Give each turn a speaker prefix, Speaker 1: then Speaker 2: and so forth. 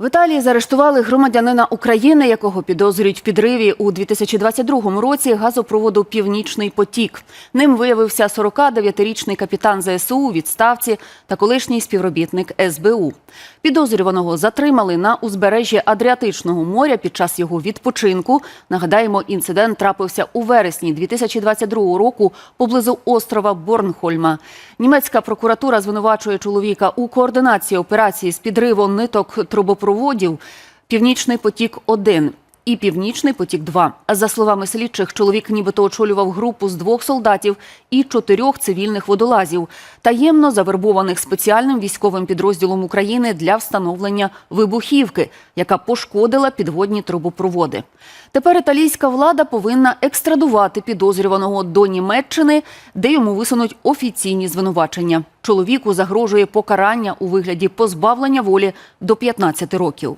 Speaker 1: В Італії заарештували громадянина України, якого підозрюють в підриві у 2022 році газопроводу Північний потік. Ним виявився 49-річний капітан ЗСУ у відставці та колишній співробітник СБУ. Підозрюваного затримали на узбережжі Адріатичного моря під час його відпочинку. Нагадаємо, інцидент трапився у вересні 2022 року поблизу острова Борнхольма. Німецька прокуратура звинувачує чоловіка у координації операції з підриву ниток трубопроводів Північний потік 1 і Північний потік 2 За словами слідчих, чоловік нібито очолював групу з двох солдатів і чотирьох цивільних водолазів, таємно завербованих спеціальним військовим підрозділом України для встановлення вибухівки, яка пошкодила підводні трубопроводи. Тепер італійська влада повинна екстрадувати підозрюваного до Німеччини, де йому висунуть офіційні звинувачення. Чоловіку загрожує покарання у вигляді позбавлення волі до 15 років.